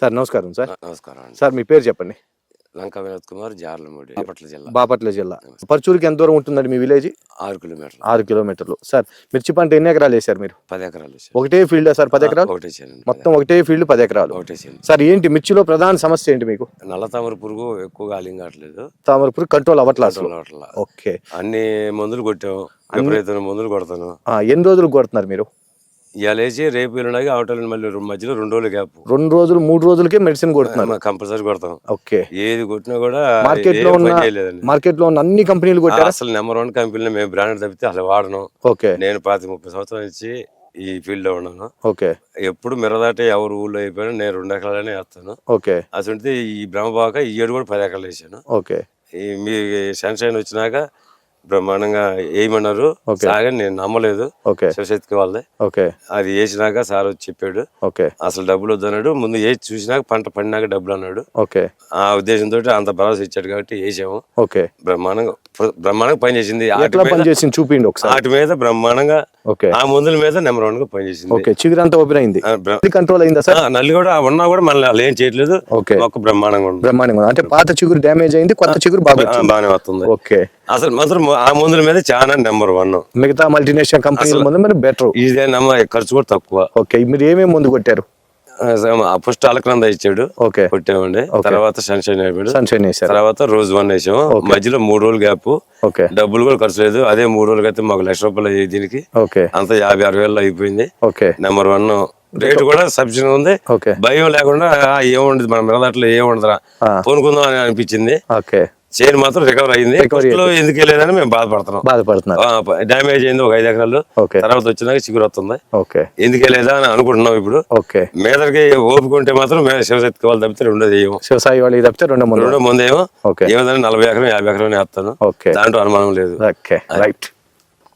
Sir నమస్కారం sir. నమస్కారం అండి. సార్ మీ పేరు చెప్పండి. లంకా వినోద్ కుమార్ జార్లమూడి బాపట్ల జిల్లా. బాపట్ల జిల్లా. పరచూరుకి ఎంత దూరం ఉంటుందండి మీ విలేజ్? ఆరు కిలోమీటర్లు. ఆరు కిలోమీటర్లు. సార్ మిర్చి పంట ఎన్ని ఎకరాలు వేశారు మీరు? పది ఎకరాలు. ఒకటే ఫీల్డ్ సార్ పది ఎకరాలు? ఒకటే మొత్తం ఒకటే ఫీల్డ్ పది ఎకరాలు. ఒకటే సార్ ఏంటి మిర్చిలో ప్రధాన సమస్య ఏంటి మీకు? నల్ల తామర పురుగు ఎక్కువగా అలింగట్లేదు తామరపురి కంట్రోల్ అవ్వట్లా అసలు అట్లా ఓకే. అన్ని మందులు కొట్టాం విపరీతమైన మందులు కొడతాను ఎన్ని రోజులు కొడుతున్నారు మీరు? ఇవాళ వేసి రేపు ఎల్లుండగా అవతల మళ్ళీ మధ్యలో రెండు రోజులు గ్యాప్ రెండు రోజులు మూడు రోజులకే మెడిసిన్ కొడుతున్నారు. కంపల్సరీ కొడతాం. ఓకే. ఏది కొట్టినా కూడా మార్కెట్లో ఉన్న మార్కెట్లో ఉన్న అన్ని కంపెనీలు కొట్టారా? అసలు నెంబర్ వన్ కంపెనీలో మేము బ్రాండ్ తప్పితే అసలు వాడను. ఓకే. నేను పాతి ముప్పై సంవత్సరాల నుంచి ఈ ఫీల్డ్లో ఉన్నాను. ఓకే. ఎప్పుడు మిరదాటే ఎవరు ఊళ్ళో అయిపోయినా నేను రెండు ఎకరాలనే వేస్తాను. ఓకే. అసలు ఈ బ్రహ్మబాక ఈ ఏడు కూడా పది ఎకరాలు వేసాను. ఓకే. ఈ మీ సన్షైన్ వచ్చినాక బ్రహ్మాండంగా వేయమన్నారు సాగని నేను నమ్మలేదు. ఓకే. శివశక్తికి వాళ్ళది. ఓకే. అది వేసినాక సార్ వచ్చి చెప్పాడు. ఓకే. అసలు డబ్బులు వద్దన్నాడు. ముందు వేసి చూసినాక పంట పండినాక డబ్బులు అన్నాడు. ఓకే. ఆ ఉద్దేశంతో అంత భరోసా ఇచ్చాడు కాబట్టి వేసాము. ఓకే. బ్రహ్మాండంగా బ్రహ్మాండంగా పనిచేసింది వాటి ఎట్లా మీద పని చేసింది? చూపిండి ఒకసారి. వాటి మీద బ్రహ్మాండంగా ఓకే. ఆ మందుల మీద నెంబర్ వన్గా పనిచేసింది ఓకే చిగురంతా ఓపెన్ అయింది. కంట్రోల్ అయిందా సార్? నల్లి కూడా ఉన్నా కూడా మళ్ళీ వాళ్ళు ఏం చేయట్లేదు. ఓకే. మొక్క బ్రహ్మాండంగా ఉంది. బ్రహ్మాండంగా. అంటే పాత చిగురు డ్యామేజ్ అయింది కొత్త చిగురు బాగా. బాగానే వస్తుంది. ఓకే. అసలు మాత్రం ఆ మందుల మీద చాలా నెంబర్ వన్. మిగతా మల్టీనేషనల్ కంపెనీల ముందు మరి బెటర్ ఇదే నమ్మ ఖర్చు కూడా తక్కువ. ఓకే మీరు ఏమేమి ముందు కొట్టారు? ఫస్ట్ అలకనంద ఇచ్చాడు. ఓకే. కొట్టామండి తర్వాత సన్షైన్ అయిపోయాడు. సన్షైన్ వేశారు. తర్వాత రోజు వన్ వేసాము. మధ్యలో మూడు రోజులు గ్యాప్ ఓకే. డబ్బులు కూడా ఖర్చు లేదు. అదే మూడు రోజులకి అయితే మాకు లక్ష రూపాయలు అయ్యాయి దీనికి. ఓకే. అంత యాభై అరవై వేలు అయిపోయింది. ఓకే. నెంబర్ వన్ రేటు కూడా సబ్సిడీ ఉంది. ఓకే. భయం లేకుండా ఏముండదు మన మిగతాట్లో ఏముండదురా. కొనుక్కుందాం అని అనిపించింది. ఓకే. చైన్ మాత్రం రికవర్ అయింది. లో ఎందుకు వెళ్ళేదని మేము బాధపడుతున్నాం. బాధపడుతున్నారు. డ్యామేజ్ అయింది ఒక ఐదు ఎకరాలు. తర్వాత వచ్చినాక చిగురు వస్తుంది. ఓకే. ఎందుకు వెళ్ళేదా అని అనుకుంటున్నాం ఇప్పుడు. ఓకే. మీదకి ఓపిక ఉంటే మాత్రం మేము శివశక్తి వాళ్ళు తప్పితే రెండో చేయము శివసాయి వాళ్ళు తప్పితే రెండు ముందు. రెండో ముందేమో ఏమన్నా నలభై ఎకరం యాభై ఎకరం వేస్తాను. ఓకే. దాంట్లో అనుమానం లేదు. ఓకే. రైట్.